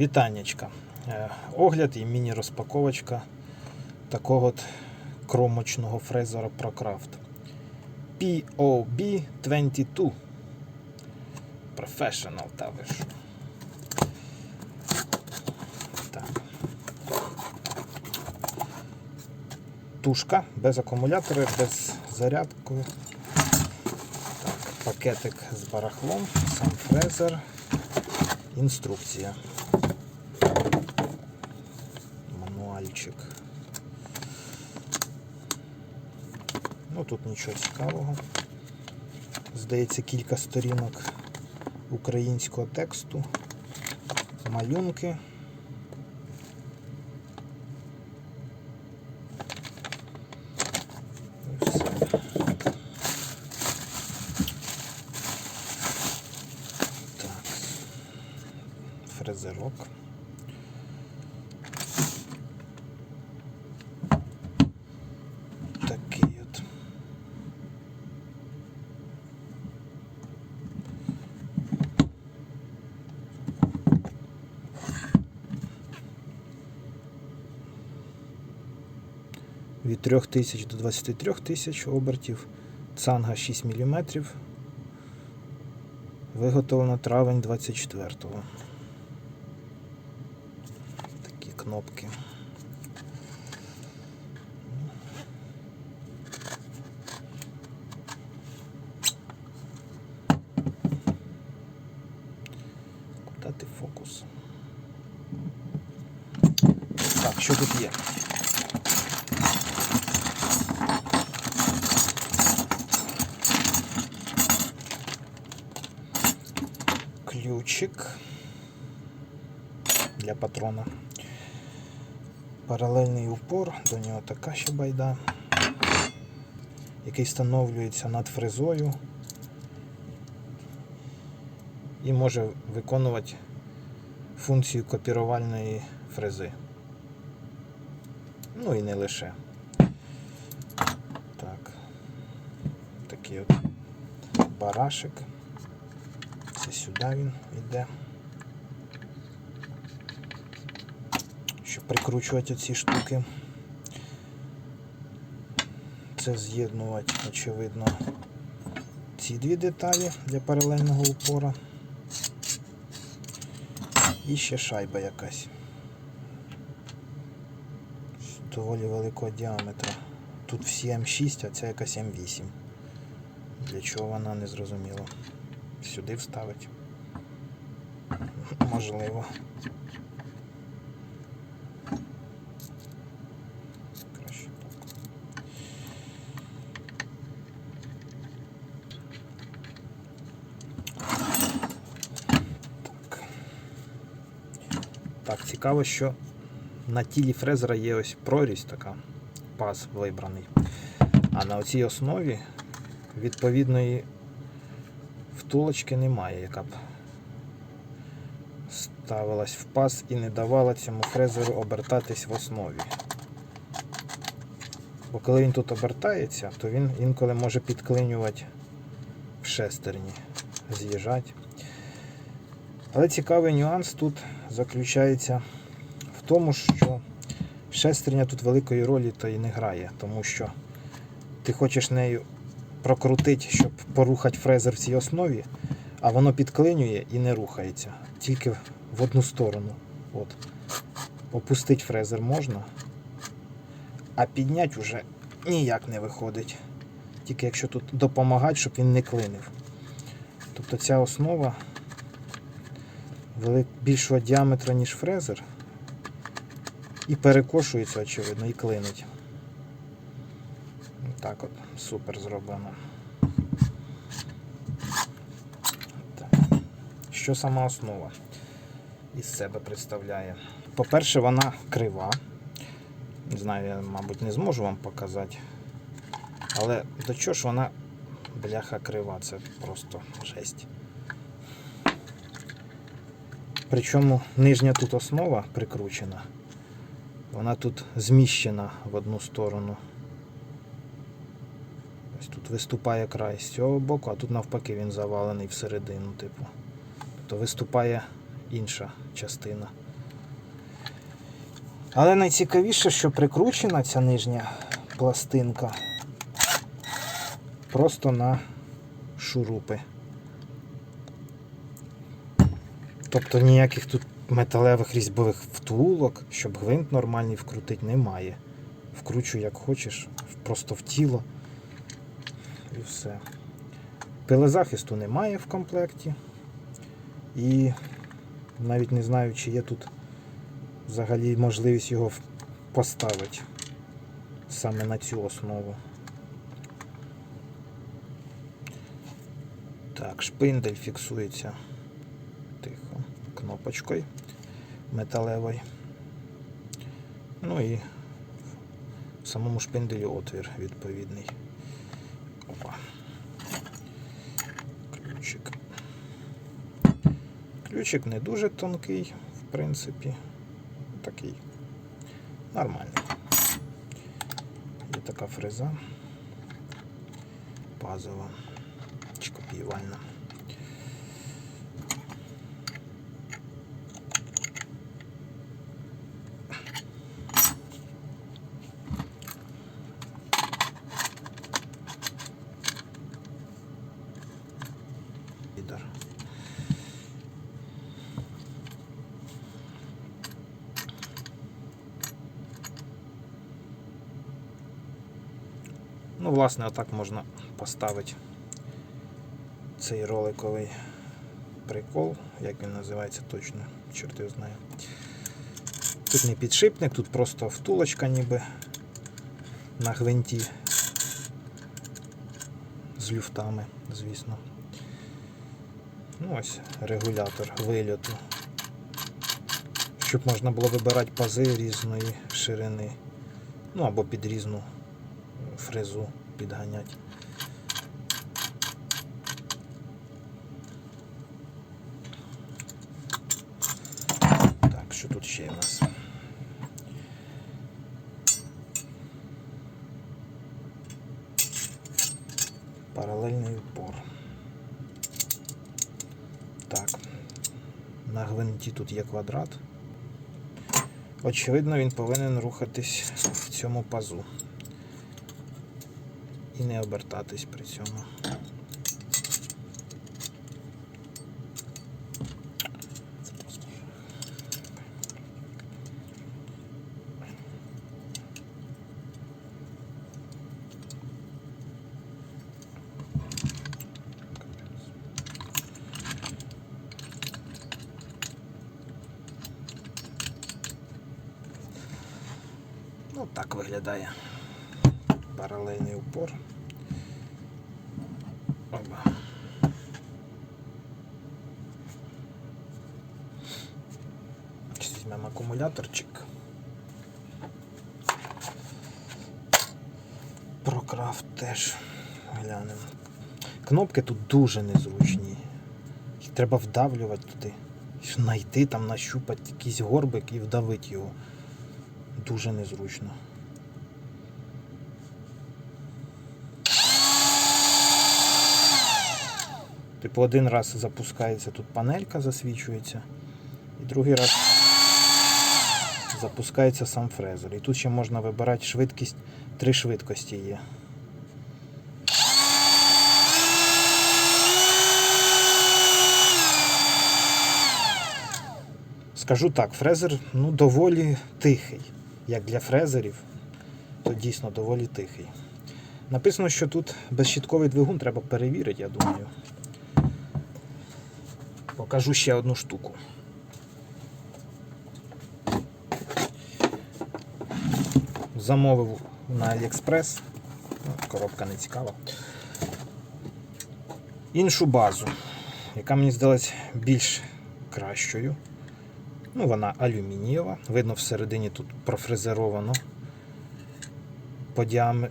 Вітаннячка. Е, Огляд і міні-розпаковочка такого от кромочного фрезера ProCraft. POB22. Professional, та ви що. Так. Тушка без акумулятора, без зарядки. Так, пакетик з барахлом, сам фрезер, інструкція. Мануальчик. Ну тут нічого цікавого. Здається, кілька сторінок українського тексту, малюнки. Так. Фрезерок. Такий от. Від 3000 до 23 тисяч обертів. Цанга 6 мм. Виготовлено травень 24-го. Такі кнопки. Куда ти фокус? Так, що тут є? Ключик для патрона. Паралельний упор, до нього така ще байда, який встановлюється над фрезою і може виконувати функцію копірувальної фрези. Ну і не лише. Так. Такий от барашек. Це сюди він йде. Щоб прикручувати ці штуки. Це з'єднувати, очевидно, ці дві деталі для паралельного упора. І ще шайба якась. Доволі великого діаметра. Тут всі М6, а ця якась М8. Для чого вона не зрозуміло. Сюди вставить. Можливо. Краще так. Так. Так, цікаво, що на тілі фрезера є ось прорізь така, паз вибраний. А на оцій основі відповідної втулочки немає, яка б ставилась в паз і не давала цьому фрезеру обертатись в основі. Бо коли він тут обертається, то він інколи може підклинювати в шестерні, з'їжджати. Але цікавий нюанс тут заключається в тому, що шестерня тут великої ролі то і не грає, тому що ти хочеш нею прокрутити, щоб порухати фрезер в цій основі, а воно підклинює і не рухається. Тільки в одну сторону. От. Опустити фрезер можна, а підняти вже ніяк не виходить. Тільки якщо тут допомагати, щоб він не клинив. Тобто ця основа більшого діаметра, ніж фрезер, і перекошується, очевидно, і клинить. Так от, супер зроблено. Що сама основа із себе представляє? По-перше, вона крива. Не знаю, я, мабуть, не зможу вам показати. Але до чого ж вона бляха крива, це просто жесть. Причому нижня тут основа прикручена. Вона тут зміщена в одну сторону. Ось тут виступає край з цього боку, а тут навпаки він завалений всередину, типу. Тобто виступає інша частина. Але найцікавіше, що прикручена ця нижня пластинка просто на шурупи. Тобто ніяких тут металевих різьбових втулок, щоб гвинт нормальний вкрутити, немає. Вкручуй як хочеш, просто в тіло. І все. Пилезахисту немає в комплекті. І навіть не знаю, чи є тут взагалі можливість його поставити саме на цю основу. Так, шпиндель фіксується тихо кнопочкою металевою. Ну і в самому шпинделі отвір відповідний. Опа. Ключик. Ключик не дуже тонкий, в принципі. Такий. Нормальний. Є така фреза. Базова. Чи копіювальна. Підар. Ну, власне, отак можна поставити цей роликовий прикол, як він називається точно, чорт його знає. Тут не підшипник, тут просто втулочка ніби на гвинті з люфтами, звісно. Ну ось регулятор вильоту. Щоб можна було вибирати пази різної ширини. Ну або під різну фрезу підганяти. Так, що тут ще у нас? Паралельний упор. Так. На гвинті тут є квадрат. Очевидно, він повинен рухатись в цьому пазу. І не обертатись при цьому. Ну, так виглядає паралельний упор. Опа. Візьмемо акумуляторчик. Прокрафт теж глянемо. Кнопки тут дуже незручні. Їх треба вдавлювати туди. Знайти там, нащупати якийсь горбик і вдавити його. Дуже незручно. Типу один раз запускається тут панелька, засвічується, і другий раз запускається сам фрезер. І тут ще можна вибирати швидкість, три швидкості є. Скажу так, фрезер ну, доволі тихий. Як для фрезерів, то дійсно доволі тихий. Написано, що тут безщітковий двигун треба перевірити, я думаю. Покажу ще одну штуку. Замовив на AliExpress. Коробка не цікава. Іншу базу, яка мені здалась більш кращою. Ну, вона алюмінієва. Видно, всередині тут профрезеровано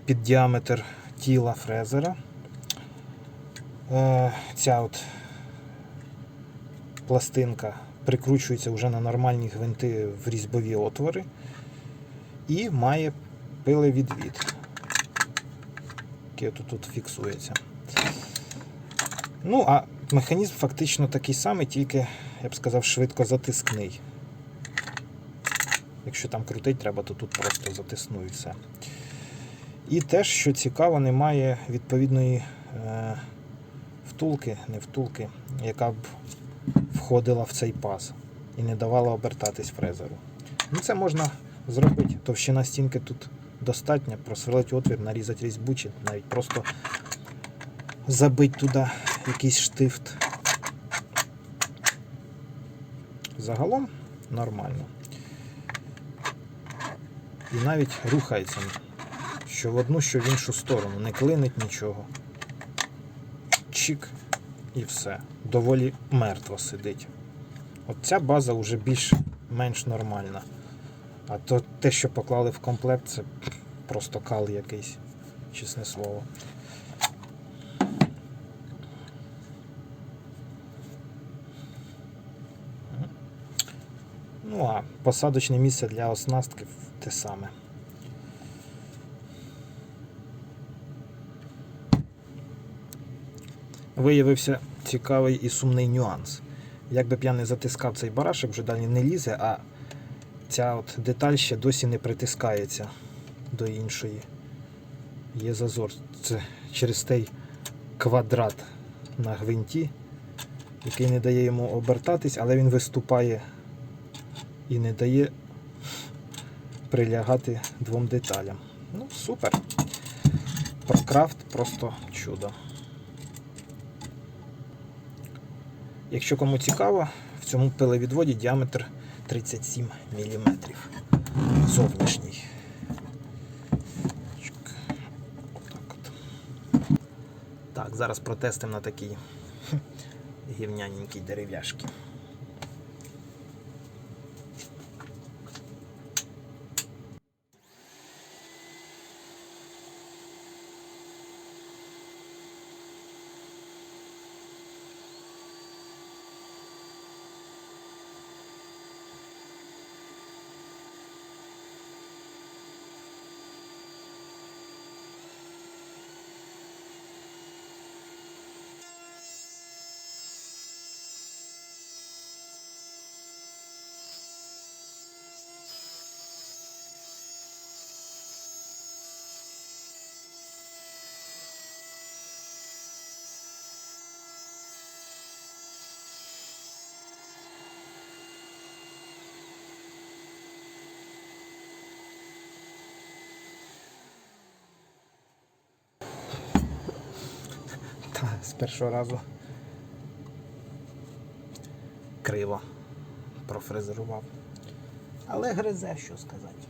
під діаметр тіла фрезера. Е, ця от пластинка прикручується вже на нормальні гвинти в різьбові отвори і має пилевідвід, який тут, тут фіксується. Ну, а механізм фактично такий самий, тільки, я б сказав, швидко затискний. Якщо там крутить треба, то тут просто затисну і все. І теж, що цікаво, немає відповідної е, втулки, не втулки, яка б входила в цей паз і не давала обертатись фрезеру. Ну, це можна зробити. Товщина стінки тут достатня, просверлити отвір, нарізати різьбу, чи навіть просто забити туди якийсь штифт. Загалом нормально. І навіть рухається що в одну, що в іншу сторону. Не клинить нічого. Чик і все. Доволі мертво сидить. От ця база вже більш-менш нормальна. А то те, що поклали в комплект, це просто кал якийсь, чесне слово. Ну а посадочне місце для оснастки те саме. Виявився цікавий і сумний нюанс. Як би б я не затискав цей барашок, вже далі не лізе, а ця от деталь ще досі не притискається до іншої. Є зазор. Це через той квадрат на гвинті, який не дає йому обертатись, але він виступає і не дає прилягати двом деталям. Ну, супер. Прокрафт просто чудо. Якщо кому цікаво, в цьому пилевідводі діаметр 37 мм. Зовнішній. Отак от. Так, зараз протестимо на такій гівняненькій дерев'яшки. Та, з першого разу криво профрезерував. Але гризе, що сказати.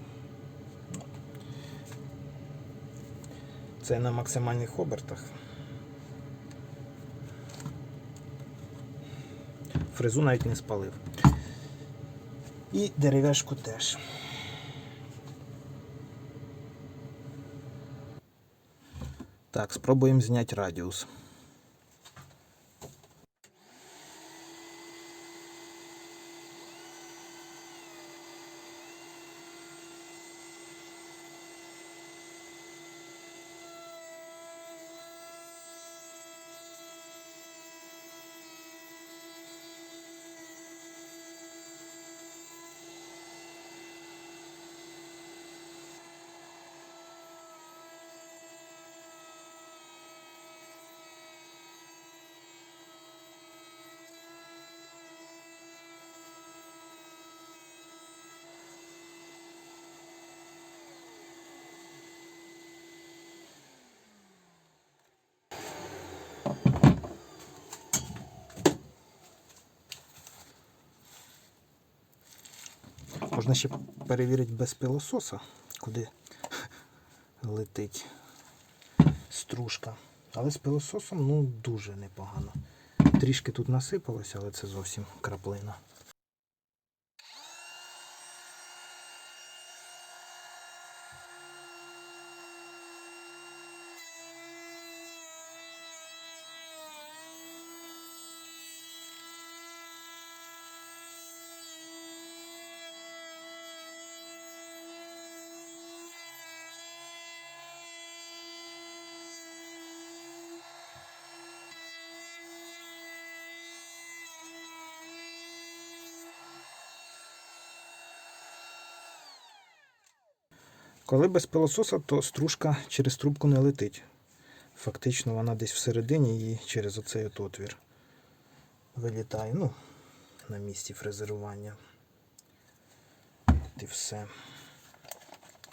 Це на максимальних обертах. Фрезу навіть не спалив. І дерев'яшку теж. Так, спробуємо зняти радіус. Можна ще перевірити без пилососа, куди летить стружка. Але з пилососом ну дуже непогано. Трішки тут насипалося, але це зовсім краплина. Коли без пилососа, то стружка через трубку не летить. Фактично вона десь всередині і через оцей от отвір вилітає. Ну, на місці фрезерування. От і все.